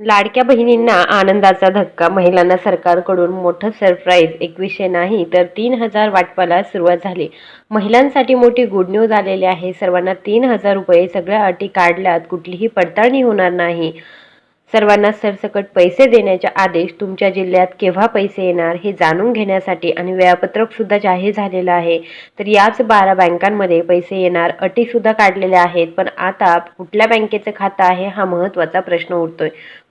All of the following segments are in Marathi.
लाडक्या बहिणींना आनंदाचा धक्का. महिलांना सरकारकडून मोठं सरप्राईज एकवीसशे नाही तर तीन हजार वाटपाला सुरुवात झाली. महिलांसाठी मोठी गुड न्यूज आलेली आहे. सर्वांना तीन हजार रुपये सगळ्या अटी काढल्यात. कुठलीही पडताळणी होणार नाही. सर्वांना सरसकट पैसे देण्याचे आदेश तुमच्या जिल्ह्यात केव्हा पैसे येणार हे जाणून घेण्यासाठी आणि वेळापत्रक सुद्धा जाहीर झालेलं आहे. तर याच बारा बँकांमध्ये पैसे येणार अटी सुद्धा काढलेल्या आहेत. पण आता कुठल्या बँकेचं खातं आहे हा महत्त्वाचा प्रश्न उठतोय.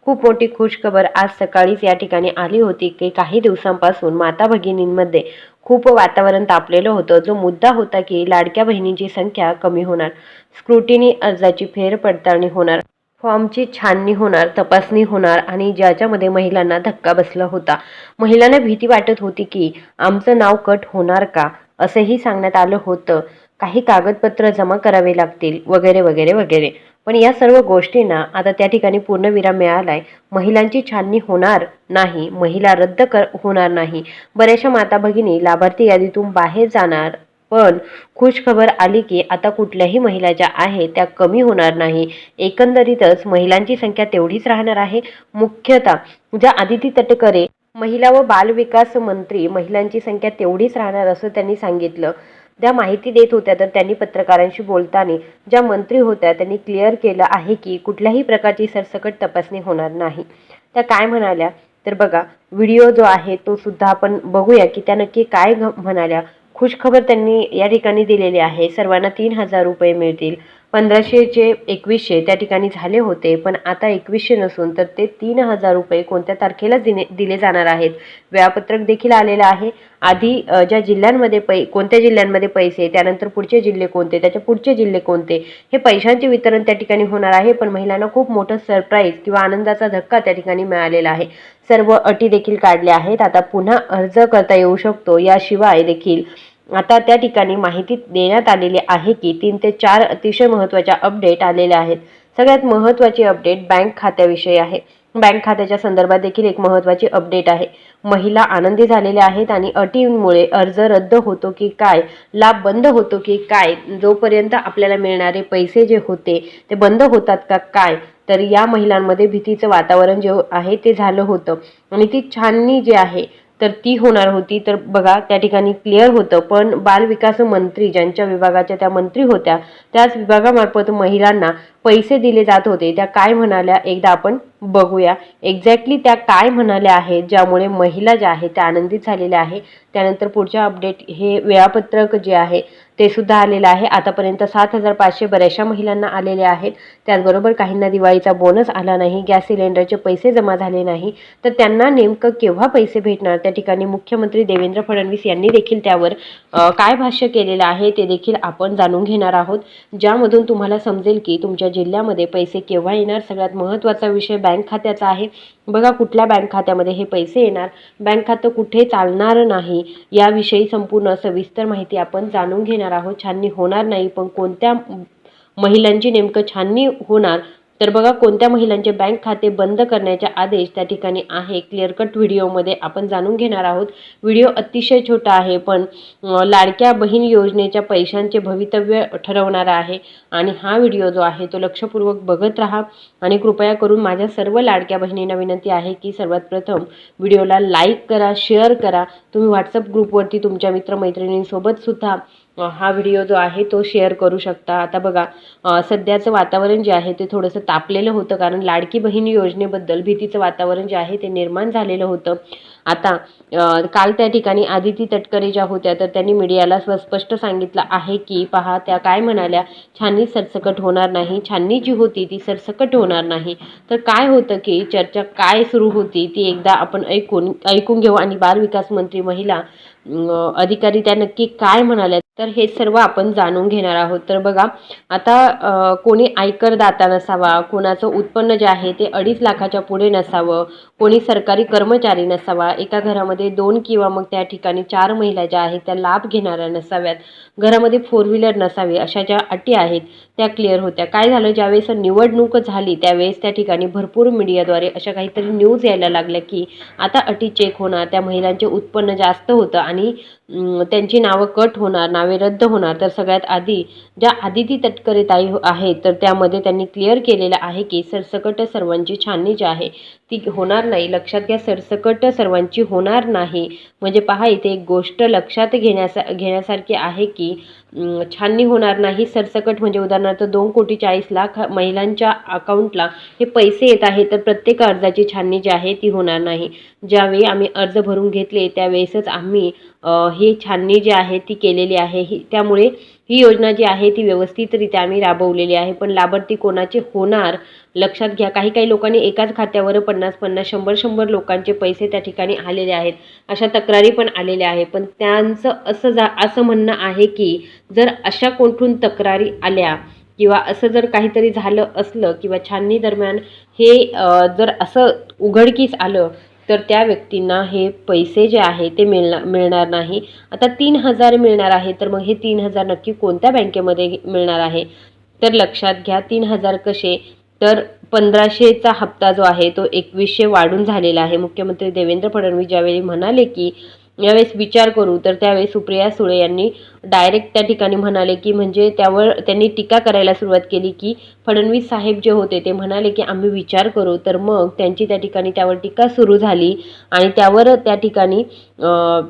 खूप मोठी खुशखबर आज सकाळीच या ठिकाणी आली होती की काही दिवसांपासून माता भगिनींमध्ये खूप वातावरण तापलेलं होतं. जो मुद्दा होता की लाडक्या बहिणींची संख्या कमी होणार स्क्रुटिनी अर्जाची फेरपडताळणी होणार फॉर्मची छाननी होणार तपासणी होणार आणि ज्याच्यामध्ये महिलांना धक्का बसला होता. महिलांना भीती वाटत होती की आमचं नाव कट होणार का? असंही सांगण्यात आलं होतं. काही कागदपत्र जमा करावे लागतील वगैरे वगैरे वगैरे. पण या सर्व गोष्टींना आता त्या ठिकाणी पूर्णविराम मिळालाय. महिलांची छाननी होणार नाही महिला रद्द कर होणार नाही. बऱ्याचशा माता भगिनी लाभार्थी यादीतून बाहेर जाणार पण खुश खबर आली की आता कुठल्याही महिला ज्या आहेत त्या कमी होणार नाही. एकंदरीतच महिलांची संख्या तेवढीच राहणार आहे. मुख्यतः ज्या आदिती तटकरे महिला व बालविकास मंत्री महिलांची संख्या तेवढीच राहणार असं त्यांनी सांगितलं. त्या माहिती देत होत्या तर त्यांनी पत्रकारांशी बोलताना ज्या मंत्री होत्या त्यांनी क्लिअर केलं आहे की कुठल्याही प्रकारची सरसकट तपासणी होणार नाही. त्या काय म्हणाल्या? तर बघा व्हिडिओ जो आहे तो सुद्धा आपण बघूया की त्या नक्की काय घ- म्हणाल्या. खुशखबर त्यांनी या ठिकाणी दिलेली आहे. सर्वांना तीन हजार रुपये मिळतील. पंधराशेचे एकवीसशे त्या ठिकाणी झाले होते पण आता एकवीसशे नसून तर ते तीन हजार रुपये कोणत्या तारखेला दिने दिले जाणार आहेत? वेळापत्रक देखील आलेलं आहे. आधी ज्या जिल्ह्यांमध्ये पै कोणत्या जिल्ह्यांमध्ये पैसे त्यानंतर पुढचे जिल्हे कोणते त्याच्या पुढचे जिल्हे कोणते हे पैशांचे वितरण त्या ठिकाणी होणार आहे पण महिलांना खूप मोठं सरप्राईज किंवा आनंदाचा धक्का त्या ठिकाणी मिळालेला आहे. सर्व अटी देखील काढल्या आहेत. आता पुन्हा अर्ज करता येऊ शकतो. याशिवाय देखील आता त्या ठिकाणी माहिती देण्यात आलेली आहे की तीन ते चार अतिशय महत्त्वाच्या अपडेट आलेल्या आहेत. सगळ्यात महत्त्वाची अपडेट बँक खात्याविषयी आहे. बँक खात्याच्या संदर्भात देखील एक महत्त्वाची अपडेट आहे. महिला आनंदी झालेल्या आहेत आणि अटींमुळे अर्ज रद्द होतो की काय लाभ बंद होतो की काय जोपर्यंत आपल्याला मिळणारे पैसे जे होते ते बंद होतात का काय तर या महिलांमध्ये भीतीचं वातावरण जे आहे ते झालं होतं. आणि ती छाननी जी आहे तर ती होणार होती. तर बघा त्या ठिकाणी क्लिअर होतं. पण बालविकास मंत्री ज्यांच्या विभागाच्या त्या मंत्री होत्या त्याच विभागामार्फत महिलांना पैसे दिले जात होते. त्या काय म्हणाल्या? एकदा आपण बघूया. एक्झॅक्टली त्या काय म्हणाल्या आहेत ज्यामुळे महिला ज्या आहेत त्या आनंदित झालेल्या आहे त्यानंतर पुढच्या अपडेट हे वेळापत्रक जे आहे ते सुद्धा आलेलं आहे. आतापर्यंत सात हजार पाचशे बऱ्याचशा महिलांना आलेले आहेत. त्याचबरोबर काहींना दिवाळीचा बोनस आला नाही गॅस सिलेंडरचे पैसे जमा झाले नाही. तर त्यांना नेमकं केव्हा पैसे भेटणार? त्या ठिकाणी मुख्यमंत्री देवेंद्र फडणवीस यांनी देखील त्यावर काय भाष्य केलेलं आहे ते देखील आपण जाणून घेणार आहोत. ज्यामधून तुम्हाला समजेल की तुमच्या जिल्ह्यामध्ये पैसे केव्हा येणार? सगळ्यात महत्त्वाचा विषय बँक खात्याचा आहे. बघा कुठल्या बँक खात्यामध्ये हे पैसे येणार? बँक खातं कुठे चालणार नाही? याविषयी संपूर्ण सविस्तर माहिती आपण जाणून घेणार आहोत. छाननी होणार नाही पण कोणत्या महिलांची नेमकं छाननी होणार? तर बघा कोणत्या महिलांचे बँक खाते बंद करण्याचे आदेश त्या ठिकाणी आहे? क्लिअर कट व्हिडिओमध्ये आपण जाणून घेणार आहोत. व्हिडिओ अतिशय छोटा आहे पण लाडक्या बहीण योजनेच्या पैशांचे भवितव्य ठरवणारा आहे आणि हा व्हिडिओ जो आहे तो लक्षपूर्वक बघत राहा आणि कृपया करून माझ्या सर्व लाडक्या बहिणींना विनंती आहे की सर्वात प्रथम व्हिडिओला लाईक करा शेअर करा. तुम्ही व्हॉट्सअप ग्रुपवरती तुमच्या मित्रमैत्रिणींसोबत सुद्धा हा व्हिडिओ जो आहे तो शेअर करू शकता. आता बघा सध्याचं वातावरण जे आहे ते थोडंसं तापलेलं होतं कारण लाडकी बहीण योजनेबद्दल भीतीचं वातावरण जे आहे ते निर्माण झालेलं होतं. आता काल त्या ठिकाणी आदिती तटकरे ज्या होत्या तर त्यांनी मीडियाला स्व- स्पष्ट सांगितलं आहे की पहा त्या काय म्हणाल्या छाननी सरसकट होणार नाही. छाननी जी होती ती सरसकट होणार नाही. तर काय होतं की चर्चा काय सुरू होती ती एकदा आपण ऐकून ऐकून घेऊ. आणि बालविकास मंत्री महिला अधिकारी त्या नक्की काय म्हणाल्या तर हे सर्व आपण जाणून घेणार आहोत. तर बघा आता कोणी आयकरदाता नसावा कोणाचं उत्पन्न जे आहे ते अडीच लाखाच्या पुढे नसावं कोणी सरकारी कर्मचारी नसावा एका घरामध्ये दोन किंवा मग त्या ठिकाणी चार महिला ज्या आहेत त्या लाभ घेणाऱ्या नसाव्यात घरामध्ये फोर व्हीलर नसावी अशा ज्या अटी आहेत त्या क्लिअर होत्या. काय झालं? ज्यावेळेस निवडणूक झाली त्यावेळेस त्या ठिकाणी भरपूर मीडियाद्वारे अशा काहीतरी न्यूज यायला लागल्या की आता अटी चेक होणार त्या महिलांचे उत्पन्न जास्त होतं आणि त्यांची नावं कट होणार नाव नावे रद्द होणार. तर सगळ्यात आधी ज्या आदिती तटकरे ताई आहेत तर त्यामध्ये त्यांनी क्लिअर केलेलं आहे की सरसकट सर्वांची छाननी जी आहे ती होणार नाही. लक्षात घ्या सरसकट सर्वांची होणार नाही. म्हणजे पहा इथे एक गोष्ट लक्षात घेण्यासा घेण्यासारखी आहे की छाननी होणार नाही. सरसकट म्हणजे उदाहरणार्थ दोन कोटी चाळीस लाख महिलांच्या अकाउंटला हे पैसे येत आहे तर प्रत्येक अर्जाची छाननी जी आहे ती होणार नाही. ज्यावेळी आम्ही अर्ज भरून घेतले त्यावेळेसच आम्ही ही छाननी जी आहे ती केलेली आहे. ही त्यामुळे ही योजना जी आहे ती व्यवस्थितरित्या आम्ही राबवलेली आहे. पण लाभार्थी कोणाचे होणार लक्षात घ्या काही काही लोकांनी एकाच खात्यावर पन्नास पन्नास शंभर शंभर लोकांचे पैसे त्या ठिकाणी आलेले आहेत. अशा तक्रारी पण आलेल्या आहे पण त्यांचं असं जा असं म्हणणं आहे की जर अशा कोठून तक्रारी आल्या किंवा असं जर काहीतरी झालं असलं किंवा छाननी दरम्यान हे जर असं उघडकीस आलं तर त्या व्यक्तींना हे पैसे जे आहे ते मिळणार मिळणार नाही. आता तीन हजार मिळणार आहे तर मग हे तीन हजार नक्की कोणत्या बँकेमध्ये मिळणार आहे? तर लक्षात घ्या तीन हजार कसे? तर पंधराशेचा हप्ता जो आहे तो एकवीसशे वाढून झालेला आहे. मुख्यमंत्री देवेंद्र फडणवीस ज्यावेळी म्हणाले की यावेळेस विचार करू तर त्यावेळेस सुप्रिया सुळे यांनी डायरेक्ट त्या ठिकाणी म्हणाले की म्हणजे त्यावर त्यांनी टीका करायला सुरुवात केली की फडणवीस साहेब जे होते ते म्हणाले की आम्ही विचार करू तर मग त्यांची त्या ठिकाणी त्यावर टीका सुरू झाली आणि त्यावर त्या ठिकाणी अं,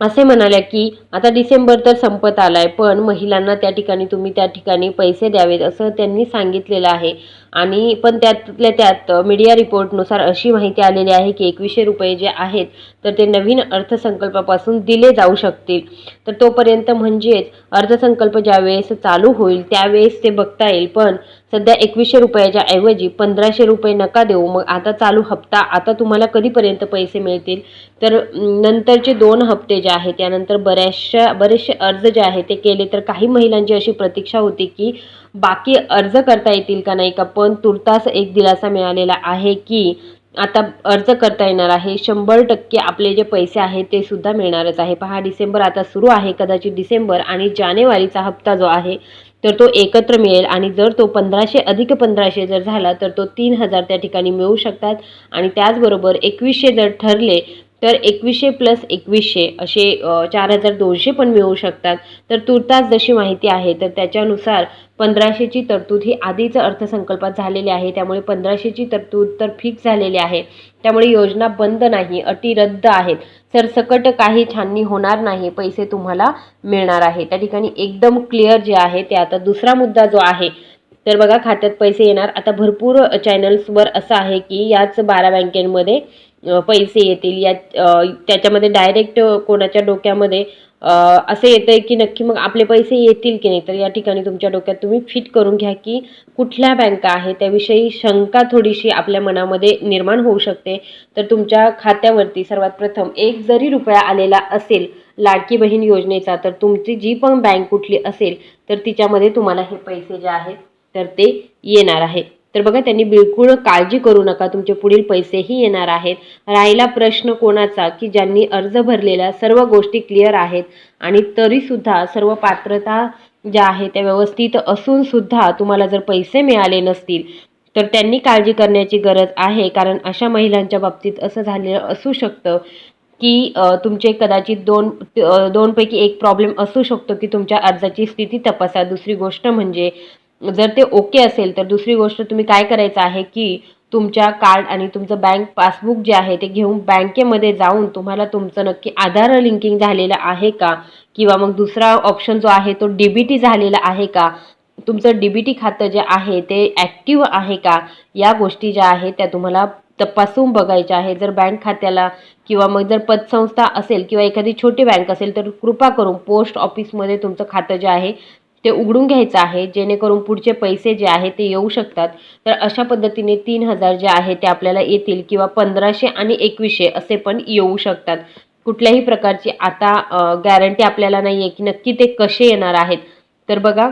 असे म्हणाल्या की आता डिसेंबर तर संपत आलाय पण महिलांना त्या ठिकाणी तुम्ही त्या ठिकाणी पैसे द्यावेत असं त्यांनी सांगितलेलं आहे. आणि पण त्यातल्या त्यात मीडिया रिपोर्टनुसार अशी माहिती आलेली आहे की एकवीसशे रुपये जे आहेत तर ते नवीन अर्थसंकल्पापासून दिले जाऊ शकतील. तर तोपर्यंत म्हणजेच अर्थसंकल्प ज्यावेळेस चालू होईल त्यावेळेस ते बघता येईल. पण सध्या एकवीसशे रुपयाच्या ऐवजी पंधराशे रुपये नका देऊ. मग आता चालू हप्ता आता तुम्हाला कधीपर्यंत पैसे मिळतील? तर नंतरचे दोन हप्ते जे आहेत त्यानंतर बऱ्याचशा बरेचसे अर्ज जे आहे ते केले तर काही महिलांची अशी प्रतीक्षा होती की बाकी अर्ज करता येतील का नाही का पण तुर्तास एक दिलासा मिळालेला आहे की आता अर्ज करता येणार आहे. शंभर टक्के आपले जे पैसे आहेत ते सुद्धा मिळणारच आहे. पहा डिसेंबर आता सुरू आहे. कदाचित डिसेंबर आणि जानेवारीचा हप्ता जो आहे तर तो एकत्र मिळेल आणि जर तो पंधराशे अधिक पंधराशे जर झाला तर तो तीन हजार त्या ठिकाणी मिळू शकतात. आणि त्याचबरोबर एकवीसशे जर ठरले तर एकवीसशे प्लस एकवीसशे असे चार हजार दोनशे पण मिळू शकतात. तर तुर्तास जशी माहिती आहे तर त्याच्यानुसार पंधराशेची तरतूद ही आधीच अर्थसंकल्पात झालेली आहे. त्यामुळे पंधराशेची तरतूद तर फिक्स झालेली आहे. त्यामुळे योजना बंद नाही अटी रद्द आहेत. सरसकट काही छाननी होणार नाही पैसे तुम्हाला मिळणार आहे त्या ठिकाणी एकदम क्लिअर जे आहे ते आता दुसरा मुद्दा जो आहे तर बघा खात्यात पैसे येणार. आता भरपूर चॅनल्सवर असं आहे की याच बारा बँकेमध्ये पैसे येतील. या त्याच्यामध्ये डायरेक्ट कोणाच्या डोक्यामध्ये असं येतं आहे की नक्की मग आपले पैसे येतील की नाही? तर या ठिकाणी तुमच्या डोक्यात तुम्ही फिट करून घ्या की कुठल्या बँका आहे. त्याविषयी शंका थोडीशी आपल्या मनामध्ये निर्माण होऊ शकते. तर तुमच्या खात्यावरती सर्वात प्रथम एक जरी रुपया आलेला असेल लाडकी बहीण योजनेचा तर तुमची जी पण बँक कुठली असेल तर तिच्यामध्ये तुम्हाला हे पैसे जे आहेत तर ते येणार आहे. तर बघा त्यांनी बिलकुल काळजी करू नका. तुमचे पुढील पैसेही येणार आहेत. राहिला प्रश्न कोणाचा? की ज्यांनी अर्ज भरलेल्या सर्व गोष्टी क्लिअर आहेत आणि तरीसुद्धा सर्व पात्रता ज्या आहेत त्या व्यवस्थित असूनसुद्धा तुम्हाला जर पैसे मिळाले नसतील तर त्यांनी काळजी करण्याची गरज आहे. कारण अशा महिलांच्या बाबतीत असं झालेलं असू शकतं की तुमचे कदाचित दोन दोनपैकी एक प्रॉब्लेम असू शकतो की तुमच्या अर्जाची स्थिती तपासा. दुसरी गोष्ट म्हणजे जर ते ओके असेल तर दुसरी गोष्ट तुम्ही काय करायचं आहे की तुमच्या कार्ड आणि तुमचं बँक पासबुक जे आहे ते घेऊन बँकेमध्ये जाऊन तुम्हाला तुमचं नक्की आधार लिंकिंग झालेलं आहे का? किंवा मग दुसरा ऑप्शन जो आहे तो डी बी टी झालेला आहे का? तुमचं डी बी टी खातं जे आहे ते ॲक्टिव्ह आहे का? या गोष्टी ज्या आहेत त्या तुम्हाला तपासून बघायच्या आहे जर बँक खात्याला किंवा मग जर पतसंस्था असेल किंवा एखादी छोटी बँक असेल तर कृपा करून पोस्ट ऑफिसमध्ये तुमचं खातं जे आहे ते उघडून घ्यायचं आहे. जेणेकरून पुढचे पैसे जे आहे ते येऊ शकतात. तर अशा पद्धतीने तीन हजार जे आहे ते आपल्याला येतील किंवा पंधराशे आणि एकवीसशे असे पण येऊ शकतात. कुठल्याही प्रकारची आता गॅरंटी आपल्याला नाही आहे की नक्की ते कसे येणार आहेत. तर बघा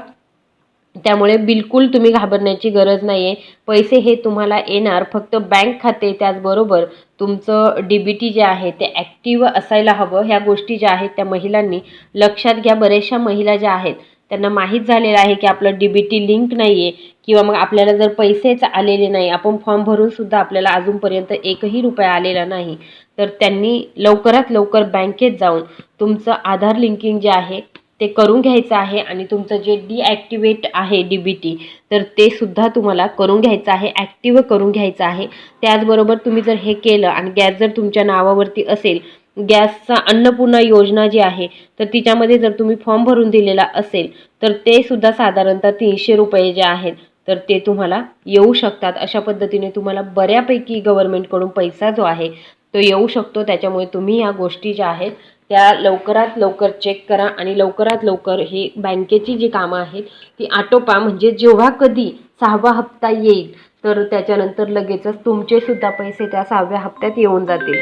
त्यामुळे बिलकुल तुम्ही घाबरण्याची गरज नाही आहे पैसे हे तुम्हाला येणार. फक्त बँक खाते त्याचबरोबर तुमचं डी बी टी जे आहे ते ॲक्टिव्ह असायला हवं. ह्या गोष्टी ज्या आहेत त्या महिलांनी लक्षात घ्या. बऱ्याचशा महिला ज्या आहेत त्यांना माहीत झालेलं आहे की आपलं डी बी टी लिंक नाही आहे किंवा मग आपल्याला जर पैसेच आलेले नाही आपण फॉर्म भरूनसुद्धा आपल्याला अजूनपर्यंत एकही रुपया आलेला नाही. तर त्यांनी लवकरात लवकर बँकेत जाऊन तुमचं आधार लिंकिंग जे आहे ते करून घ्यायचं आहे आणि तुमचं जे डीॲक्टिवेट आहे डी बी टी तर ते सुद्धा तुम्हाला करून घ्यायचं आहे ॲक्टिव्ह करून घ्यायचं आहे. त्याचबरोबर तुम्ही जर हे केलं आणि गॅस जर तुमच्या नावावरती असेल गॅसचा अन्नपूर्णा योजना जी आहे तर तिच्यामध्ये जर तुम्ही फॉर्म भरून दिलेला असेल तर ते सुद्धा साधारणतः तीनशे रुपये जे आहेत तर ते तुम्हाला येऊ शकतात. अशा पद्धतीने तुम्हाला बऱ्यापैकी गव्हर्नमेंटकडून पैसा जो आहे तो येऊ शकतो. त्याच्यामुळे तुम्ही या गोष्टी ज्या आहेत त्या लवकरात लवकर चेक करा आणि लवकरात लवकर ही बँकेची जी कामं आहेत ती आटोपा. म्हणजे जेव्हा कधी सहावा हप्ता येईल तर त्याच्यानंतर लगेचच तुमचेसुद्धा पैसे त्या सहाव्या हप्त्यात येऊन जातील.